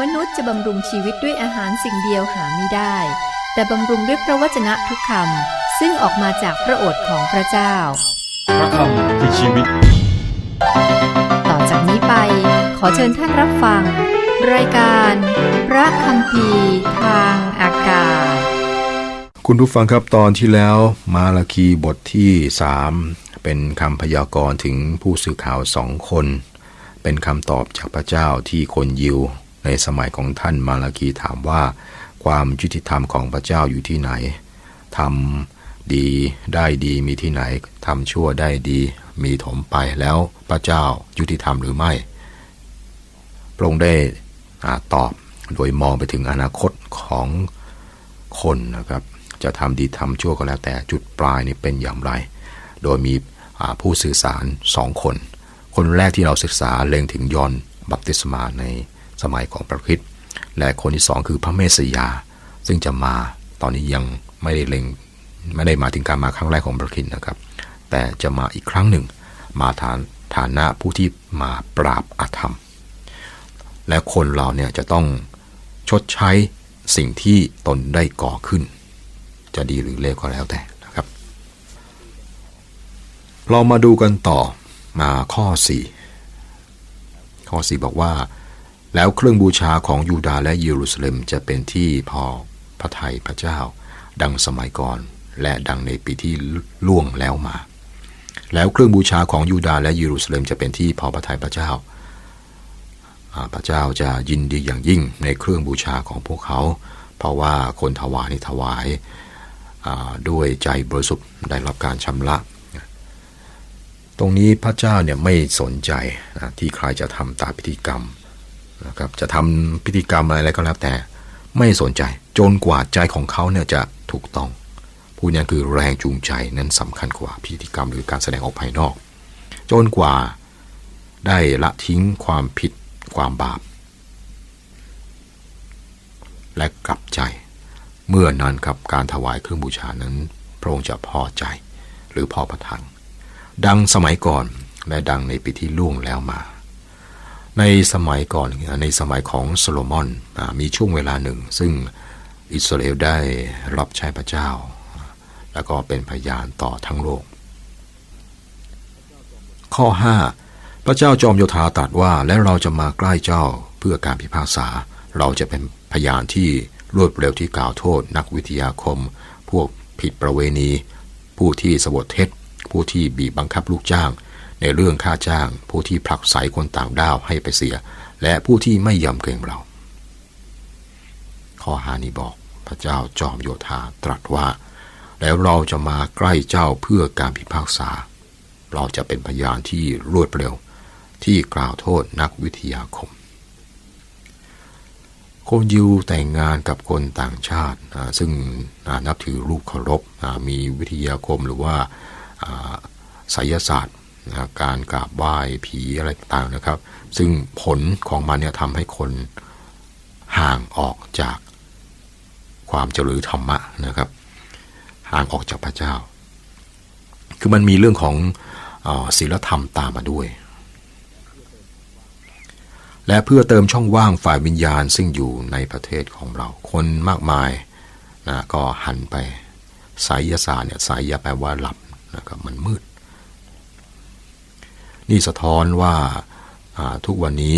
มนุษย์จะบำรุงชีวิตด้วยอาหารสิ่งเดียวหาไม่ได้ แต่บำรุงด้วยพระวจนะทุกคำซึ่งออกมาจากพระโอษฐ์ของพระเจ้า พระคำคือชีวิต ต่อจากนี้ไปขอเชิญท่านรับฟัง รายการ พระคำพีร์ทางอากาศ คุณผู้ฟังครับตอนที่แล้วมาลาคีบทที่สามเป็นคำพยากรณ์ถึงผู้สื่อข่าวสองคน เป็นคำตอบจากพระเจ้าที่คนยิว ในสมัยของท่านมาลาคีถามว่า ความยุติธรรมของพระเจ้าอยู่ที่ไหนทำดีได้ดีมีที่ไหนทำชั่วได้ดีมีถมไปแล้วพระเจ้ายุติธรรมหรือไม่พระองค์ได้อตอบโดยมองไปถึงอนาคตของคนนะครับ จะทำดีทำชั่วก็แล้วแต่จุดปลายนี่เป็นอย่างไร โดยมีผู้สื่อสารสองคน คนแรกที่เราศึกษาเล็งถึงยอนบัพติศมาใน สมัยของพระคริสต์และคนที่สองคือพระเมสสยา ซึ่งจะมาตอนนี้ยังไม่ได้เล็งไม่ได้มาถึงการมาครั้งแรกของพระคริสต์นะครับ แต่จะมาอีกครั้งหนึ่ง มาฐานฐานะผู้ที่มาปราบอาธรรม และคนเราเนี่ยจะต้องชดใช้สิ่งที่ตนได้ก่อขึ้น จะดีหรือเลวก็แล้วแต่นะครับ เรามาดูกันต่อมาข้อ 4 ข้อ 4 บอกว่า แล้วเครื่องบูชาของยูดาห์และเยรูซาเล็มจะเป็นที่พอพระทัยพระเจ้า ดังสมัยก่อน และดังในปีที่ล่วงแล้วมา แล้วเครื่องบูชาของยูดาห์และเยรูซาเล็มจะเป็นที่พอพระทัยพระเจ้า พระเจ้าจะยินดีอย่างยิ่งในเครื่องบูชาของพวกเขา เพราะว่าคนถวายนี่ถวายด้วยใจบริสุทธิ์ได้รับการชำระ ตรงนี้พระเจ้าเนี่ยไม่สนใจที่ใครจะทำตามพิธีกรรม นะครับจะทำพิธีกรรมอะไรก็แล้วแต่ ไม่สนใจจนกว่าใจของเขาเนี่ยจะถูกต้องผู้นี้คือแรงจูงใจนั้นสำคัญกว่าพิธีกรรมหรือการแสดงออกภายนอก จนกว่าได้ละทิ้งความผิดความบาป และกลับใจ เมื่อนั้นครับการถวายเครื่องบูชานั้นพระองค์จะพอใจหรือพอประทัง ดังสมัยก่อนและดังในปีที่ล่วงแล้วมา ในสมัยก่อนในสมัยของโซโลมอนมีช่วงเวลาหนึ่ง ซึ่งอิสราเอลได้รับใช้พระเจ้า แล้วก็เป็นพยานต่อทั้งโลก ข้อ 5 พระเจ้าจอมโยธาตรัสว่าและเราจะมาใกล้เจ้าเพื่อการพิพากษา เราจะเป็นพยานที่รวดเร็วที่กล่าวโทษ นักวิทยาคม พวกผิดประเวณี ผู้ที่สบฏเท็จผู้ที่บีบบังคับลูกจ้าง ในเรื่องค่าจ้างผู้ที่ผลักไสคนต่างด้าวให้ไปเสีย และผู้ที่ไม่ยำเกรงเรา ข้อหานี้บอกพระเจ้าจอมโยธาตรัสว่า แล้วเราจะมาใกล้เจ้าเพื่อการพิพากษา เราจะเป็นพยานที่รวดเร็วที่กล่าวโทษนักวิทยาคม คนยิวแต่งงานกับคนต่างชาติ ซึ่งนับถือรูปเคารพมีวิทยาคมหรือว่าอ่าไสยศาสตร์ นะการกราบไหว้ผีอะไรต่างๆนะครับ ซึ่งผลของมันเนี่ยทำให้คนห่างออกจากความเจริญธรรมะนะครับ ห่างออกจากพระเจ้า คือมันมีเรื่องของศีลธรรมตามมาด้วย และเพื่อเติมช่องว่างฝ่ายวิญญาณซึ่งอยู่ในประเทศของเราคนมากมายนะก็หันไปไสยศาสตร์เนี่ยไสยแปลว่าหลับนะครับมันมืด นี่สะท้อนว่าทุกวันนี้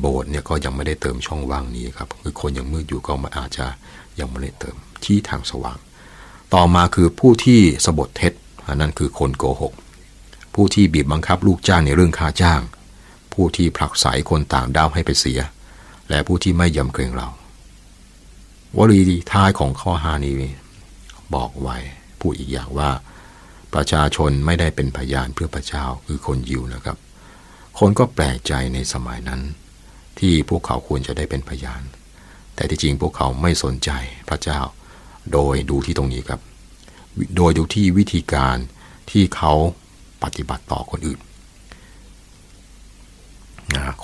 โบสถ์เนี่ยก็ยังไม่ได้เติมช่องว่างนี้ครับคือคนยังมืดอยู่ก็มันอาจจะยังไม่ได้เติมที่ทางสว่าง ต่อมาคือผู้ที่สบทเท็จอันนั้นคือคนโกหก ผู้ที่บีบบังคับลูกจ้างในเรื่องค่าจ้าง ผู้ที่ผลักไสคนต่างด้าวให้ไปเสีย และผู้ที่ไม่ยำเกรงเราวลีท้ายของข้อหานี้บอกไว้พูดอีกอย่างว่า ประชาชนไม่ได้เป็นพยานเพื่อพระเจ้าคือคนยิวนะครับ คนก็แปลกใจในสมัยนั้น ที่พวกเขาควรจะได้เป็นพยาน แต่ที่จริงพวกเขาไม่สนใจพระเจ้า โดยดูที่ตรงนี้ครับ โดยดูที่วิธีการที่เขาปฏิบัติต่อคนอื่น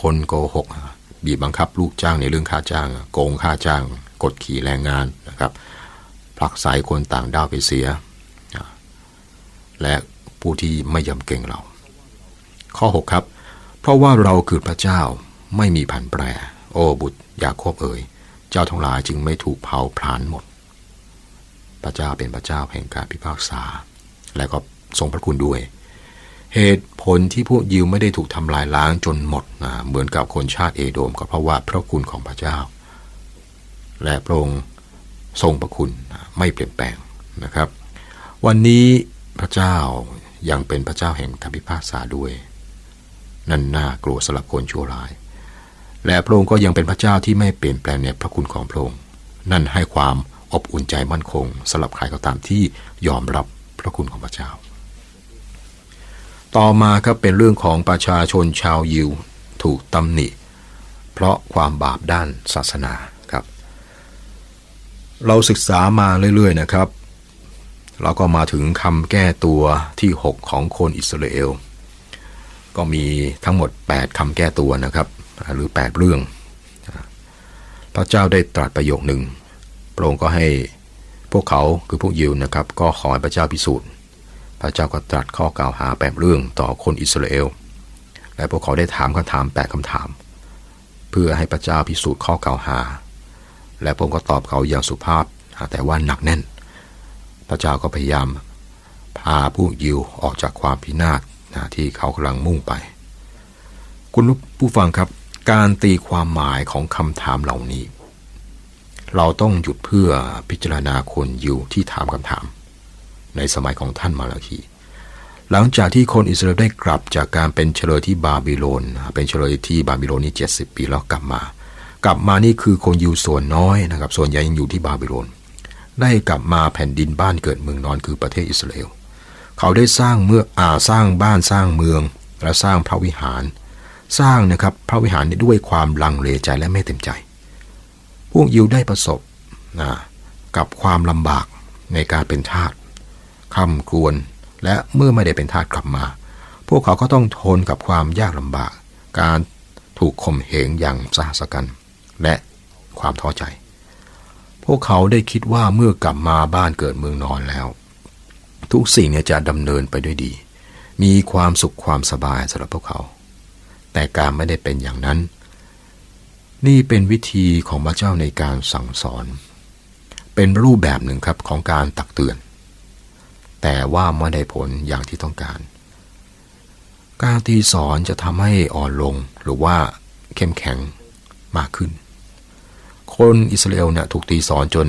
คนโกหกบีบบังคับลูกจ้างในเรื่องค่าจ้าง โกงค่าจ้าง กดขี่แรงงานนะครับผลักไสคนต่างด้าวไปเสีย และผู้ที่ไม่ยำเกรงเรา ข้อ 6 ครับ เพราะว่าเราคือพระเจ้าไม่มีผันแปร โอ้บุตรยาโคบเอ๋ยเจ้าทั้งหลายจึงไม่ถูกเผาผลาญหมด พระเจ้าเป็นพระเจ้าแห่งการพิพากษา และก็ทรงพระคุณด้วย เหตุผลที่พวกยิวไม่ได้ถูกทำลายล้างจนหมดนะเหมือนกับคนชาติเอโดมก็เพราะว่าพระคุณของพระเจ้า และพระองค์ทรงพระคุณไม่เปลี่ยนแปลงนะครับ วันนี้ พระเจ้ายังเป็นพระเจ้าแห่งธรรมพิพากษาด้วย นั่นน่ากลัวสำหรับคนชั่วร้าย และพระองค์ก็ยังเป็นพระเจ้าที่ไม่เปลี่ยนแปลงในพระคุณของพระองค์ นั่นให้ความอบอุ่นใจมั่นคงสำหรับใครก็ตามที่ยอมรับพระคุณของพระเจ้า ต่อมาครับเป็นเรื่องของประชาชนชาวยิวถูกตำหนิ เพราะความบาปด้านศาสนาครับ เราศึกษามาเรื่อยๆนะครับ เราก็มาถึงคำแก้ตัวที่ 6 ของคนอิสราเอล ก็มีทั้งหมด 8คำแก้ตัวนะครับ หรือ 8 เรื่อง พระเจ้าได้ตรัสประโยคหนึ่งพระองค์ก็ให้พวกเขาคือพวกยิวนะครับ ก็ขอให้พระเจ้าพิสูจน์ พระเจ้าก็ตรัสข้อกล่าวหาแปดเรื่องต่อคนอิสราเอล และพวกเขาได้ถามคำถามแปดคำถาม เพื่อให้พระเจ้าพิสูจน์ข้อกล่าวหา และพระองค์ก็ตอบเขาอย่างสุภาพแต่ว่าหนักแน่น พระเจ้าก็พยายาม พาผู้ยิวออกจากความพินาศนะที่เขากำลังมุ่งไป คุณผู้ฟังครับ การตีความหมายของคำถามเหล่านี้ เราต้องหยุดเพื่อพิจารณาคนยิวที่ถามคำถาม ในสมัยของท่านมาลาคีหลังจากที่คนอิสราเอลได้กลับจากการเป็นเฉลยที่บาบิโลน เป็นเฉลยที่บาบิโลนนี่70 ปีแล้วกลับมา กลับมานี่คือคนยิวส่วนน้อยนะครับ ส่วนใหญ่ยังอยู่ที่บาบิโลน ได้กลับมาแผ่นดินบ้านเกิดเมืองนอนคือประเทศอิสราเอล เขาได้สร้างเมื่ออาสร้างบ้านสร้างเมือง และสร้างพระวิหาร สร้างนะครับพระวิหารด้วยความลังเลใจและไม่เต็มใจ พวกยิวได้ประสบนะกับความลำบากในการเป็นทาสคำกรวนและเมื่อไม่ได้เป็นทาสกลับมา พวกเขาก็ต้องทนกับความยากลำบาก การถูกข่มเหงอย่างสหัสกัน และความท้อใจ พวกเขาได้คิดว่าเมื่อกลับมาบ้านเกิดเมืองนอนแล้ว ทุกสิ่งเนี่ยจะดำเนินไปด้วยดี มีความสุขความสบายสำหรับพวกเขา แต่การไม่ได้เป็นอย่างนั้น นี่เป็นวิธีของพระเจ้าในการสั่งสอน เป็นรูปแบบหนึ่งครับของการตักเตือน แต่ว่าไม่ได้ผลอย่างที่ต้องการ การตีสอนจะทำให้อ่อนลงหรือว่าเข้มแข็งมากขึ้น คนอิสราเอลเนี่ยถูกตีสอนจน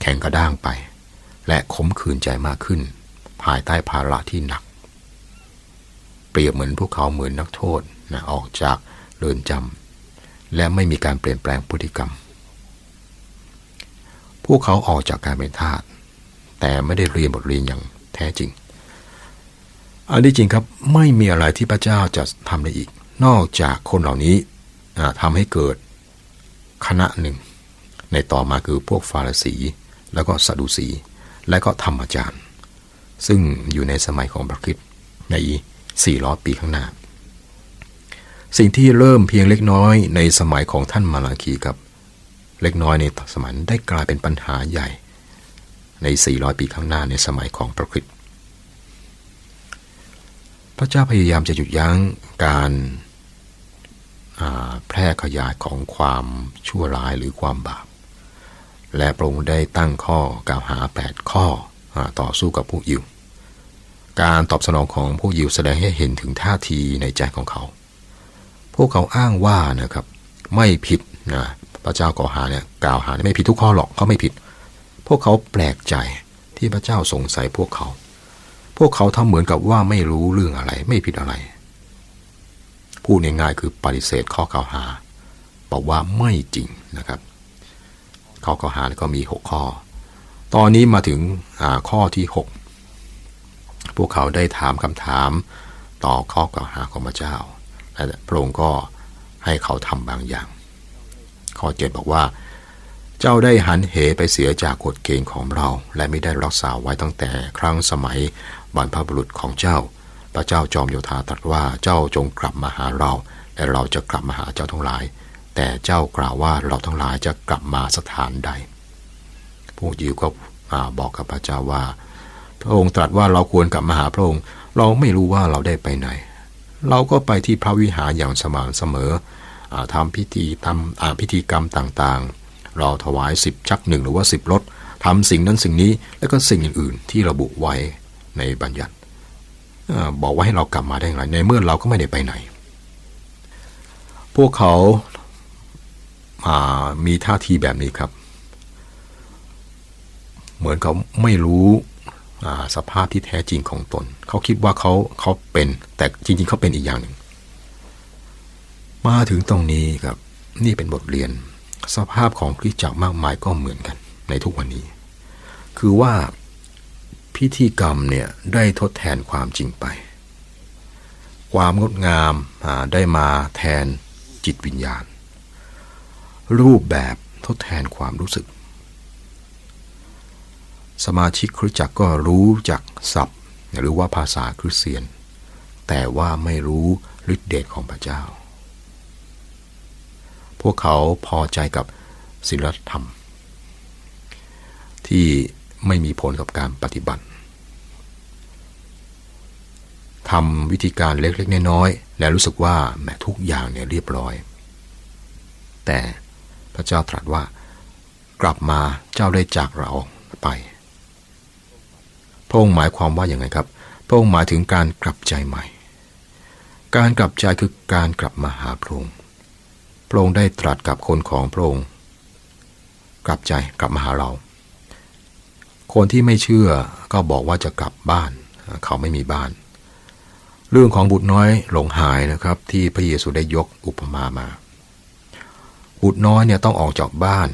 แข็งกระด้างไป และขมขื่นใจมากขึ้น ภายใต้ภาระที่หนัก เปรียบเหมือนพวกเขาเหมือนนักโทษนะออกจากเรือนจำและไม่มีการเปลี่ยนแปลงพฤติกรรม พวกเขาออกจากการเป็นทาสแต่ไม่ได้เรียนบทเรียนอย่างแท้จริง อันที่จริงครับไม่มีอะไรที่พระเจ้าจะทำได้อีก นอกจากคนเหล่านี้ทำให้เกิด คณะหนึ่ง ในต่อมาคือพวกฟาริสี แล้วก็ซาดูสี และก็ธรรมจารย์ ซึ่งอยู่ในสมัยของพระคริสต์ใน 400 ปีข้างหน้า สิ่งที่เริ่มเพียงเล็กน้อยในสมัยของท่านมาลาคีครับเล็กน้อยในสมัยได้กลายเป็นปัญหาใหญ่ใน 400 ปีข้างหน้าในสมัยของพระคริสต์พระเจ้าพยายามจะหยุดยั้งการ แพร่ขยายของความชั่วร้ายหรือความบาป และพระองค์ได้ตั้งข้อกล่าวหา 8 ข้ออต่อสู้กับพวกยิว การตอบสนองของพวกยิวแสดงให้เห็นถึงท่าทีในใจของเขา พวกเขาอ้างว่านะครับไม่ผิดนะพระเจ้ากล่าวหาเนี่ยกล่าวหาไม่ผิดทุกข้อหรอกเขาไม่ผิด พวกเขาแปลกใจที่พระเจ้าสงสัยพวกเขา พวกเขาทำเหมือนกับว่าไม่รู้เรื่องอะไร ไม่ผิดอะไร พูดง่ายๆคือปฏิเสธข้อกล่าวหา บอกว่าไม่จริงนะครับ ข้อกล่าวหาก็มี 6 ข้อ ตอนนี้มาถึงข้อที่ 6 พวกเขาได้ถามคำถามต่อข้อกล่าวหาของพระเจ้าและพระองค์ก็ให้เขาทำบางอย่าง ข้อเจ็ดบอกว่า เจ้าได้หันเหไปเสียจากกฎเกณฑ์ของเรา และไม่ได้รักษาไว้ตั้งแต่ครั้งสมัยบรรพบุรุษของเจ้า พระเจ้าจอมโยธาตรัสว่าเจ้าจงกลับมาหาเรา และเราจะกลับมาหาเจ้าทั้งหลาย แต่เจ้ากล่าวว่าเราทั้งหลายจะกลับมาสถานใด พวกยิวก็บอกกับพระเจ้าว่า พระองค์ตรัสว่าเราควรกลับมาหาพระองค์ เราไม่รู้ว่าเราได้ไปไหน เราก็ไปที่พระวิหารอย่างสม่ำเสมอทำพิธีทำพิธีกรรมต่างๆ เราถวายสิบชักหนึ่งหรือว่าสิบรถทำสิ่งนั้นสิ่งนี้แล้วก็สิ่งอื่นๆที่ระบุไว้ในบัญญัติ บอกว่าให้เรากลับมาได้อย่างไรในเมื่อเราก็ไม่ได้ไปไหน พวกเขาามีท่าทีแบบนี้ครับ เหมือนเขาไม่รู้สภาพที่แท้จริงของตน เขาคิดว่าเขาเขาเป็น แต่จริง ๆ เขาเป็นอีกอย่างหนึ่ง มาถึงตรงนี้ครับ นี่เป็นบทเรียน สภาพของคริสตจักรมากมายก็เหมือนกัน ในทุกวันนี้ คือว่า พิธีกรรมเนี่ยได้ทดแทนความจริงไป ความงดงามาได้มาแทนจิตวิญญาณ รูปแบบทดแทนความรู้สึก สมาชิกคริสจักรก็รู้จักศัพท์ หรือว่าภาษาคริสเตียน แต่ว่าไม่รู้ฤทธิเดชของพระเจ้า พวกเขาพอใจกับศีลธรรม ที่ ไม่มีผลกับการปฏิบัติทำวิธีการเล็กๆน้อยๆและรู้สึกว่าแหมทุกอย่างเนี่ยเรียบร้อย แต่พระเจ้าตรัสว่ากลับมาเจ้าได้จากเราไป พระองค์หมายความว่าอย่างไงครับ พระองค์หมายถึงการกลับใจใหม่ การกลับใจคือการกลับมาหาพระองค์พระองค์ได้ตรัสกับคนของพระองค์กลับใจกลับมาหาเรา คนที่ไม่เชื่อก็บอกว่าจะกลับบ้าน เขาไม่มีบ้าน เรื่องของบุตรน้อยหลงหายนะครับ ที่พระเยซูได้ยกอุปมามา บุตรน้อยเนี่ยต้องออกจากบ้าน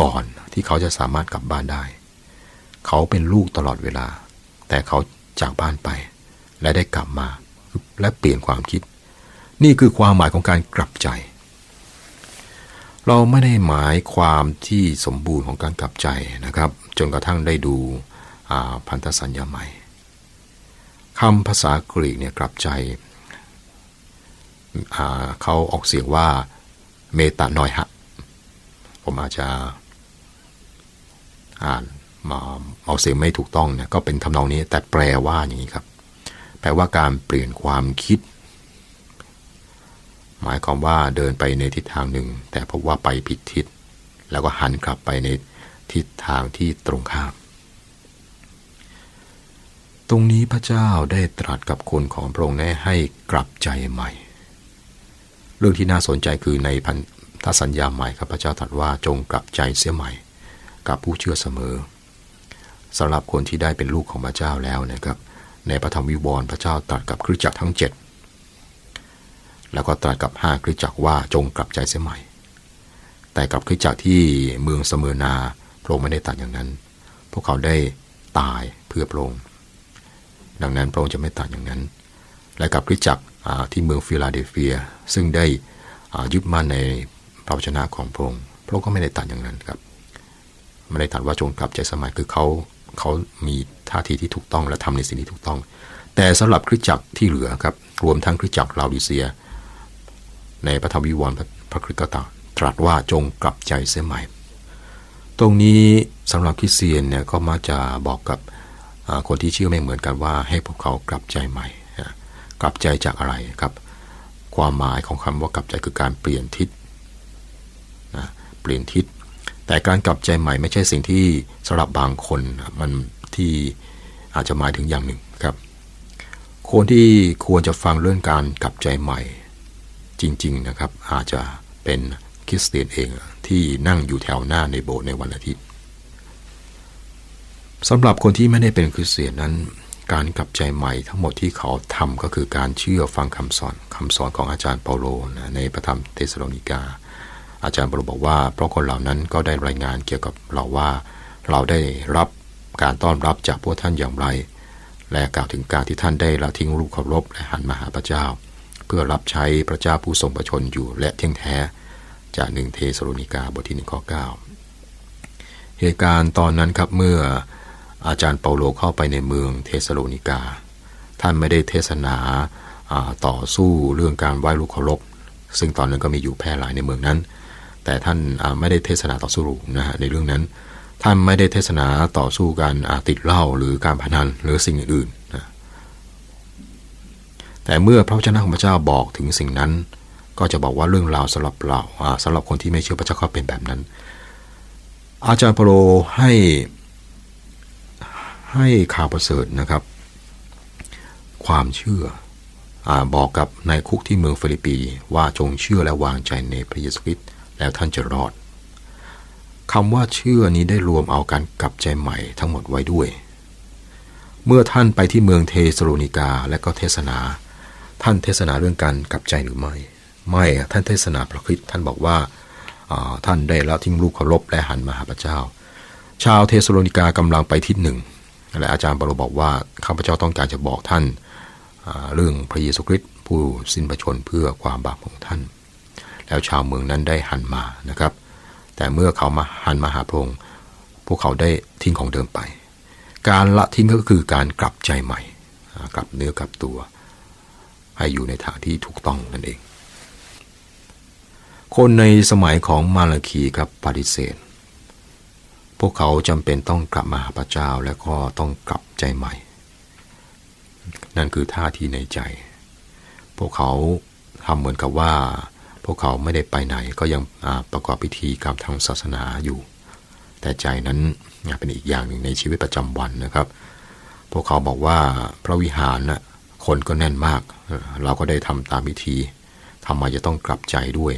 ก่อนที่เขาจะสามารถกลับบ้านได้ เขาเป็นลูกตลอดเวลา แต่เขาจากบ้านไป และได้กลับมาและเปลี่ยนความคิด นี่คือความหมายของการกลับใจ เราไม่ได้หมายความที่สมบูรณ์ของการกลับใจนะครับ จนกระทั่งได้ดูพันธสัญญาใหม่คำภาษากรีกเนี่ยกลับใจเขาออกเสียงว่าเมตานอยฮะ ผมอาจจะอ่านมาเอาเสียงไม่ถูกต้องเนี่ยก็เป็นทำนองนี้แต่แปลว่าอย่างนี้ครับ แปลว่าการเปลี่ยนความคิด หมายความว่าเดินไปในทิศทางหนึ่ง แต่พบว่าไปผิดทิศ แล้วก็หันกลับไปในทิศทางที่ตรงข้าม ตรงนี้พระเจ้าได้ตรัสกับคนของพระองค์ให้กลับใจใหม่ เรื่องที่น่าสนใจคือในพันธสัญญาใหม่ครับพระเจ้าตรัสว่าจงกลับใจเสียใหม่ กับผู้เชื่อเสมอสำหรับคนที่ได้เป็นลูกของพระเจ้าแล้วนะครับ ในพระธรรมวิวรณ์พระเจ้าตรัสกับคริสตจักรทั้ง 7 แล้วก็ตรัสกับห้าคริสจักรว่าจงกลับใจเสียใหม่ แต่กับคริสจักรที่เมืองเสมอนาพระองค์ไม่ได้ตรัสอย่างนั้น พวกเขาได้ตายเพื่อพระองค์ดังนั้นพระองค์จะไม่ตรัสอย่างนั้น และกับคริสจักรที่เมืองฟิลาเดลเฟีย ซึ่งได้ยึดมั่นในพระวจนะของพระองค์พระองค์ก็ไม่ได้ตรัสอย่างนั้นครับไม่ได้ตรัสว่าจงกลับใจสมัยคือเขาเขามีท่าทีที่ถูกต้องและทำในสิ่งที่ถูกต้อง แต่สำหรับคริสจักรที่เหลือครับรวมทั้งคริสจักรลาวดิเซีย ในพระธรรมวิวรณ์พระคริสต์ก็ตรัสว่าจงกลับใจเสียใหม่ ตรงนี้สำหรับคริสเตียนเนี่ยก็มักจะบอกกับคนที่เชื่อไม่เหมือนกันว่า ให้พวกเขากลับใจใหม่ กลับใจจากอะไรครับ ความหมายของคำว่ากลับใจคือการเปลี่ยนทิศนะเปลี่ยนทิศ แต่การกลับใจใหม่ไม่ใช่สิ่งที่สำหรับบางคนมันที่อาจจะหมายถึงอย่างหนึ่งครับคนที่ควรจะฟังเรื่องการกลับใจใหม่ จริง ๆนะครับ อาจจะเป็นคริสเตียนเองที่นั่งอยู่แถวหน้าในโบสถ์ในวันอาทิตย์สำหรับคนที่ไม่ได้เป็นคริสเตียนนั้น การกลับใจใหม่ทั้งหมดที่เขาทำก็คือการเชื่อฟังคำสอนคำสอนของอาจารย์เปาโลนะในพระธรรมเทสโลนิกา อาจารย์เปาโลบอกว่า เพราะคนเหล่านั้นก็ได้รายงานเกี่ยวกับเราว่า เราได้รับการต้อนรับจากพวกท่านอย่างไร และกล่าวถึงการที่ท่านได้ละทิ้งรูปเคารพและหันมาหาพระเจ้า พื่อรับใช้พระเจ้าผู้ทรงประชนอยู่และเที่ยงแท้ จากหนึ่งเทสโลนิกาบทที่หนึ่งข้อเก้าเหตุการณ์ตอนนั้นครับเมื่ออาจารย์เปาโลเข้าไปในเมืองเทสโลนิกา ท่านไม่ได้เทศนาาต่อสู้เรื่องการไหว้ลูกเคารพซึ่งตอนนั้นก็มีอยู่แพร่หลายในเมืองนั้น แต่ท่านาไม่ได้เทศนาต่อสู้นะฮะในเรื่องนั้น ท่านไม่ได้เทศนาต่อสู้การอาติดเหล้าหรือการพนันหรือสิ่งอื่นๆน แต่เมื่อพระวจนะของพระเจ้าบอกถึงสิ่งนั้น ก็จะบอกว่าเรื่องราวสำหรับเราสำหรับคนที่ไม่เชื่อพระเจ้าก็เป็นแบบนั้น อาจารย์เปโลให้ให้ข่าวประเสริฐนะครับ ความเชื่ออบอกกับนายคุกที่เมืองฟิลิปปีว่าจงเชื่อและวางใจในพระเยซูคริสต์แล้วท่านจะรอดคำว่าเชื่อนี้ได้รวมเอาการกลับใจใหม่ทั้งหมดไว้ด้วย เมื่อท่านไปที่เมืองเทสโลนิกาและก็เทศนา ท่านเทศนาเรื่องการกลับใจหรือไม่ ไม่ท่านเทศนาพระคริสต์ท่านบอกว่าท่านได้ละทิ้งลูกเคารพและหันมาหาพระเจ้า ชาวเทสโลนิกากำลังไปทิศหนึ่งและอาจารย์เปโลบอกว่าข้าพเจ้าต้องการจะบอกท่านเรื่องพระเยซูคริสต์ผู้สิ้นพระชนเพื่อความบาปของท่าน แล้วชาวเมืองนั้นได้หันมานะครับ แต่เมื่อเขามาหันมาหาพระองค์พวกเขาได้ทิ้งของเดิมไป การละทิ้งก็คือการกลับใจใหม่ กลับเนื้อกลับตัว ให้อยู่ในทางที่ถูกต้องนั่นเอง คนในสมัยของมาลาคีครับปฏิเสธ พวกเขาจำเป็นต้องกลับมาหาพระเจ้าและก็ต้องกลับใจใหม่ นั่นคือท่าทีในใจ พวกเขาทำเหมือนกับว่า พวกเขาไม่ได้ไปไหนก็ยังประกอบพิธีกรรมทางศาสนาอยู่ แต่ใจนั้นเป็นอีกอย่างหนึ่งในชีวิตประจำวันนะครับ พวกเขาบอกว่าพระวิหารน่ะ คนก็แน่นมาก เราก็ได้ทำตามพิธีทำไมจะต้องกลับใจด้วย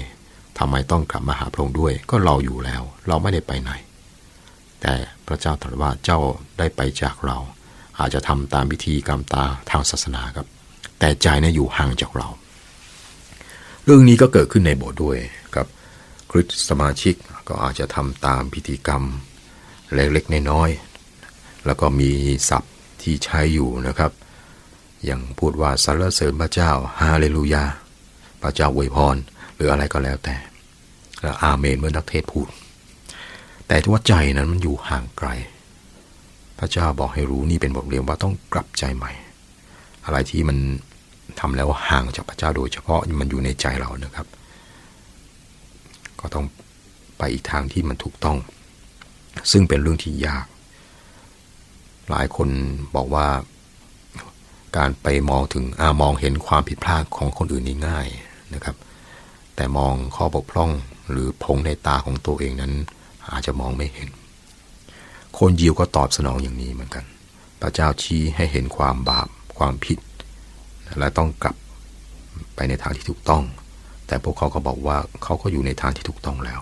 ทำไมต้องกลับมาหาพระองค์ด้วย ก็เราอยู่แล้ว เราไม่ได้ไปไหน แต่พระเจ้าตรัสว่าเจ้าได้ไปจากเรา อาจจะทำตามพิธีกรรมตาทางศาสนาครับ แต่ใจนี่ยอยู่ห่างจากเรา เรื่องนี้ก็เกิดขึ้นในโบสถ์ด้วยครับคริสต์สมาชิกก็อาจจะทำตามพิธีกรรมเล็กๆน้อยๆแล้วก็มีศัพท์ที่ใช้อยู่นะครับ อย่างพูดว่าสรรเสริญพระเจ้าฮาเลลูยา พระเจ้าอวยพร หรืออะไรก็แล้วแต่แล้วอาเมนเมื่อนักเทศพูด แต่ที่ว่าใจนั้นมันอยู่ห่างไกล พระเจ้าบอกให้รู้นี่เป็นบทเรียนว่าต้องกลับใจใหม่ อะไรที่มันทำแล้วห่างจากพระเจ้าโดยเฉพาะมันอยู่ในใจเรานะครับ ก็ต้องไปอีกทางที่มันถูกต้อง ซึ่งเป็นเรื่องที่ยาก หลายคนบอกว่า การไปมองถึงอมองเห็นความผิดพลาดของคนอื่นนี่ง่ายนะครับ แต่มองข้อบกพร่องหรือพงในตาของตัวเองนั้น อาจจะมองไม่เห็น คนยิวก็ตอบสนองอย่างนี้เหมือนกัน พระเจ้าชี้ให้เห็นความบาปความผิด และต้องกลับไปในทางที่ถูกต้อง แต่พวกเขาก็บอกว่าเขาก็อยู่ในทางที่ถูกต้องแล้ว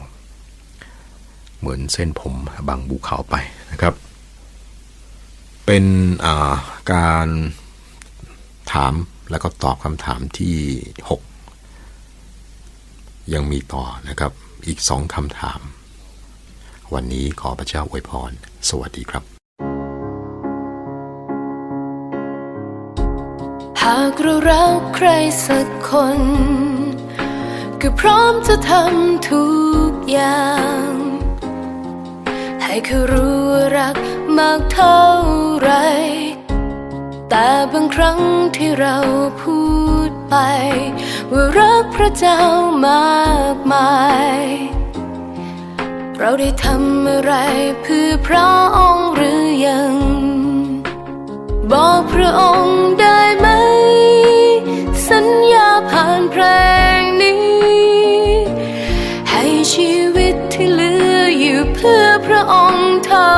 เหมือนเส้นผมบังภูเขาไปนะครับ เป็นาการ ถามแล้วก็ตอบคำถามที่ 6 ยังมีต่อนะครับอีกสองคำถาม วันนี้ขอพระเจ้าอวยพร สวัสดีครับ หากเรารักใครสักคน ก็พร้อมจะทำทุกอย่าง ให้เขารู้รักมากเท่าไร แต่บางครั้งที่เราพูดไป ว่ารักพระเจ้ามากมาย เราได้ทำอะไรเพื่อพระองค์หรือยัง บอกพระองค์ได้ไหม สัญญาผ่านเพลงนี้ ให้ชีวิตที่เหลืออยู่เพื่อพระองค์เท่า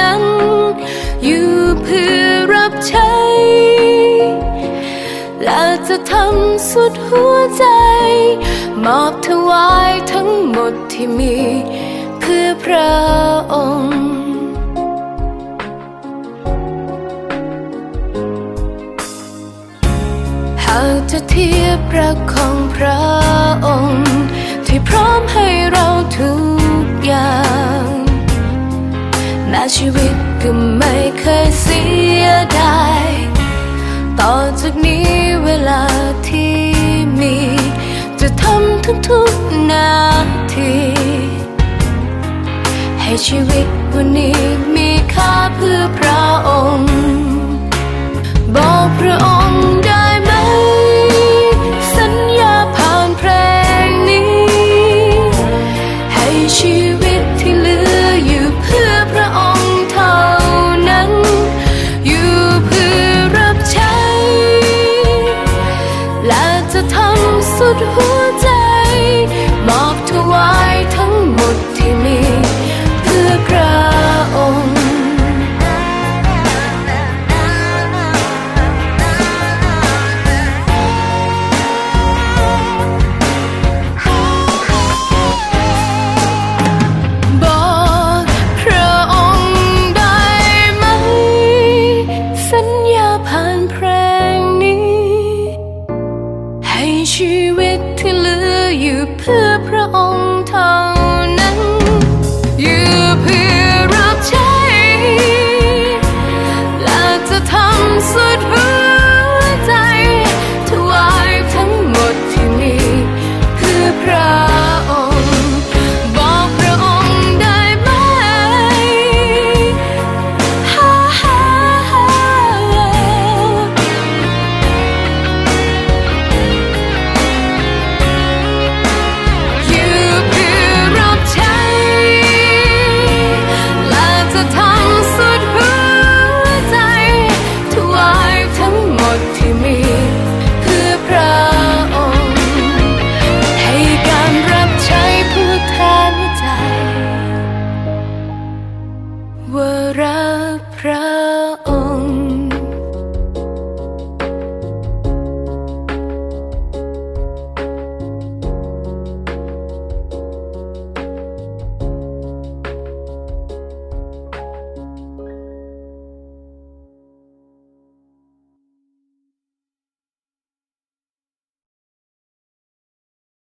นั้นำสุดหัวใจ มอบถวายทั้งหมดที่มี เพื่อพระองค์ หากจะเทียบรักของพระองค์ ที่พร้อมให้เราทุกอย่างแม้ชีวิตก็ไม่เคยเสียดาย ต่อจากนี้เวลาที่มี จะทำทุกทุกนาที ให้ชีวิตวันนี้มีค่าเพื่อพระองค์ บอกพระองค์